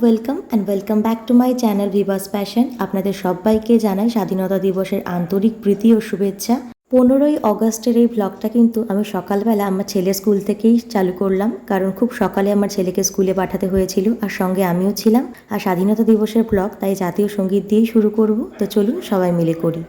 Welcome and welcome back to my channel Vivas passion আপনাদের সবাইকে জানাই স্বাধীনতা দিবসের আন্তরিক প্রীতি ও শুভেচ্ছা। পনেরোই অগস্টের এই ব্লগটা কিন্তু আমি সকালবেলা আমার ছেলে স্কুল থেকেই চালু করলাম, কারণ খুব সকালে আমার ছেলেকে স্কুলে পাঠাতে হয়েছিল আর সঙ্গে আমিও ছিলাম। আর স্বাধীনতা দিবসের ব্লগ তাই জাতীয় সংগীত দিয়েই শুরু করব। তো চলুন সবাই মিলে করি।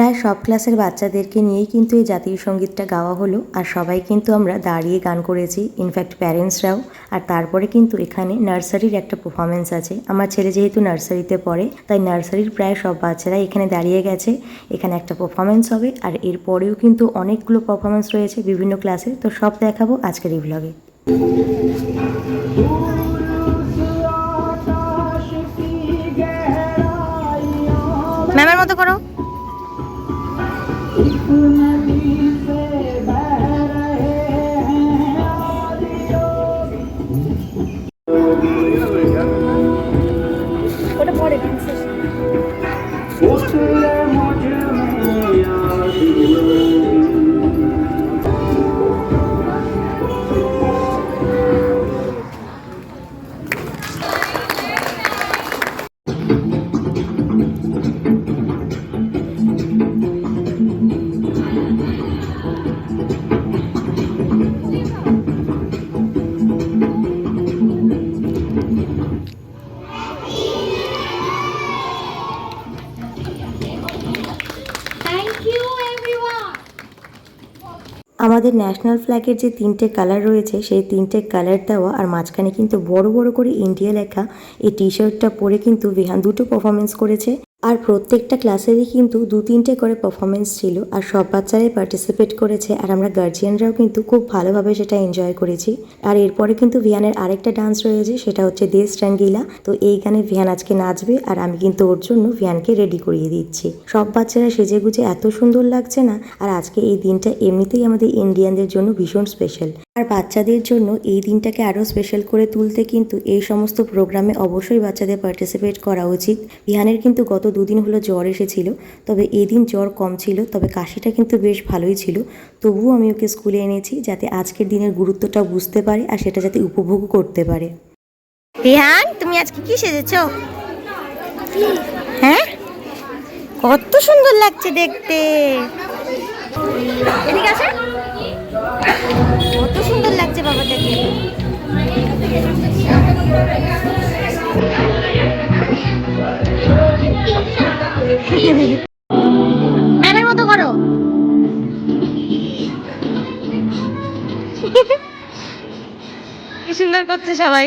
প্রায় সব ক্লাসের বাচ্চাদেরকে নিয়েই কিন্তু এই জাতীয় সঙ্গীতটা গাওয়া হলো, আর সবাই কিন্তু আমরা দাঁড়িয়ে গান করেছি। ইনফ্যাক্ট প্যারেন্টসরাও আর তারপরে কিন্তু এখানে নার্সারির একটা পারফরমেন্স আছে। আমার ছেলে যেহেতু নার্সারিতে পড়ে, তাই নার্সারির প্রায় সব বাচ্চারা এখানে দাঁড়িয়ে গেছে। এখানে একটা পারফরমেন্স হবে, আর এরপরেও কিন্তু অনেকগুলো পারফরমেন্স রয়েছে বিভিন্ন ক্লাসে। তো সব দেখাবো আজকের এই ভ্লগে ম্যামের মতো করো। Sister আমাদের ন্যাশনাল ফ্ল্যাগের যে তিনটে কালার রয়েছে, সেই তিনটে কালার দেওয়া আর মাঝখানে কিন্তু বড় বড় করে ইন্ডিয়া লেখা, এই টি শার্টটা পরে কিন্তু বিহান দুটো পারফরমেন্স করেছে। আর প্রত্যেকটা ক্লাসেরই কিন্তু দু তিনটে করে পারফরমেন্স ছিল আর সব বাচ্চারাই পার্টিসিপেট করেছে আর আমরা গার্জিয়ানরাও কিন্তু খুব ভালোভাবে সেটা এনজয় করেছি। আর এরপরে কিন্তু ভিয়ানের আরেকটা ডান্স রয়েছে, সেটা হচ্ছে দেশ রঙ্গিলা। তো এই গানে ভিয়ান আজকে নাচবে আর আমি কিন্তু ওর জন্য ভিয়ানকে রেডি করিয়ে দিচ্ছি। সব বাচ্চারা সেজে গুজে এত সুন্দর লাগছে না আর আজকে এই দিনটা এমনিতেই আমাদের ইন্ডিয়ানদের জন্য ভীষণ স্পেশাল আর বাচ্চাদের জন্য এই দিনটাকে আরও স্পেশাল করে তুলতে কিন্তু এই সমস্ত প্রোগ্রামে অবশ্যই বাচ্চাদের পার্টিসিপেট করা উচিত। বিহানের কিন্তু গত দুদিন হলো জ্বর এসেছিল, তবে এই দিন জ্বর কম ছিল, তবে কাশিটা কিন্তু বেশ ভালোই ছিল। তবুও আমি ওকে স্কুলে এনেছি যাতে আজকের দিনের গুরুত্বটা বুঝতে পারে আর সেটা যাতে উপভোগ করতে পারে। বিহান, তুমি আজকে কি সেজেছো? হ্যাঁ? কত সুন্দর লাগছে দেখতে। ম্যামের মতো করো। কি সুন্দর করছে সবাই।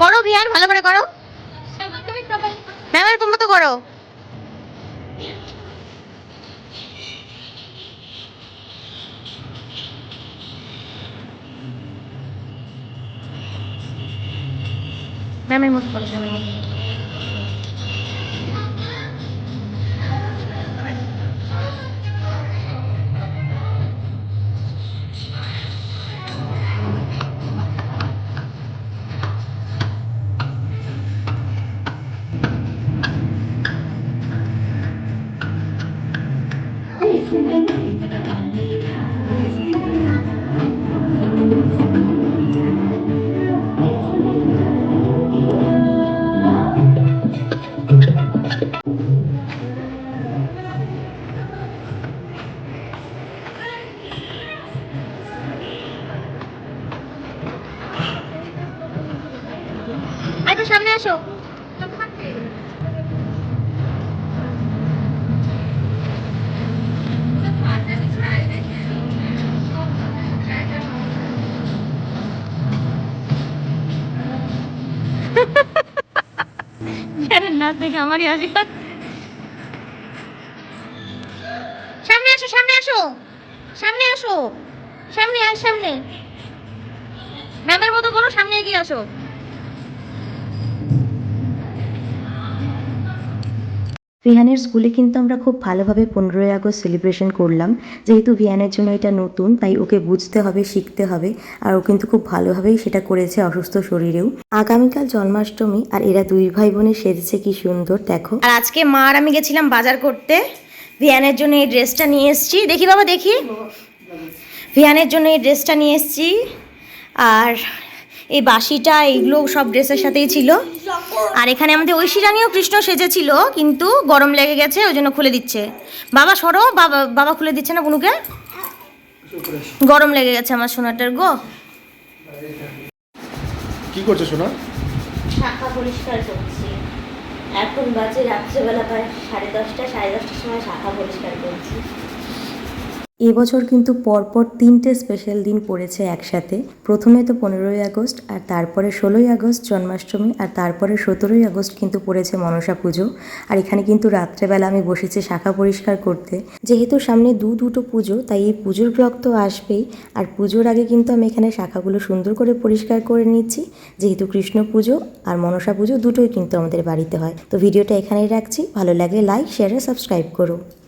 করো ভিয়ান ভালো করে করো। ম্যামের মতো করো ম্যামের মতো করো। আসো। আমারই সামনে আসো সামনে আসো। সামনে সামনে সামনে। ম্যামের মতো সামনে এগিয়ে আসো। ভিহানের স্কুলে কিন্তু আমরা খুব ভালোভাবে পনেরোই আগস্ট সেলিব্রেশন করলাম। যেহেতু ভিহানের জন্য এটা নতুন, তাই ওকে বুঝতে হবে, শিখতে হবে, আর ও কিন্তু খুব ভালোভাবেই সেটা করেছে অসুস্থ শরীরেও। আগামীকাল জন্মাষ্টমী, আর এরা দুই ভাই বোনে সেজেছে, কি সুন্দর, দেখো। আর আজকে মা আর আমি গেছিলাম বাজার করতে। ভিয়ানের জন্য এই ড্রেসটা নিয়ে এসেছি। দেখি বাবা, দেখি। ভিয়ানের জন্য এই ড্রেসটা নিয়ে এসেছি। আর এই বাসিটা এইগুলো সব ড্রেসের সাথেই ছিল। আর এখানে আমাদের ঐশী রানীও কৃষ্ণ সেজেছিল কিন্তু গরম লেগে গেছে ওই জন্য খুলে দিচ্ছে। বাবা সরো বাবা বাবা খুলে দিচ্ছে না বুনুকে? গরম লেগে গেছে আমার সোনাটার গো। কি করছ সোনা? শাখা পরিষ্কার করছি। এখন বাজে রাত্রেবেলা প্রায় সাড়ে দশটা সাড়ে দশটার সময় শাখা পরিষ্কার করছি। এবছর কিন্তু পরপর তিনটে স্পেশাল দিন পড়েছে একসাথে। প্রথমে তো পনেরোই আগস্ট, আর তারপরে ষোলোই আগস্ট জন্মাষ্টমী, আর তারপরে সতেরোই আগস্ট কিন্তু পড়েছে মনসা পুজো। আর এখানে কিন্তু রাত্রেবেলা আমি বসেছি শাখা পরিষ্কার করতে। যেহেতু সামনে দু দুটো পুজো, তাই এই পুজোর ব্লগ তো আসবেই। আর পুজোর আগে কিন্তু আমি এখানে শাখাগুলো সুন্দর করে পরিষ্কার করে নিচ্ছি। যেহেতু কৃষ্ণ পুজো আর মনসা পুজো দুটোই কিন্তু আমাদের বাড়িতে হয়। তো ভিডিওটা এখানেই রাখছি। ভালো লাগলে লাইক শেয়ার আর সাবস্ক্রাইব করো।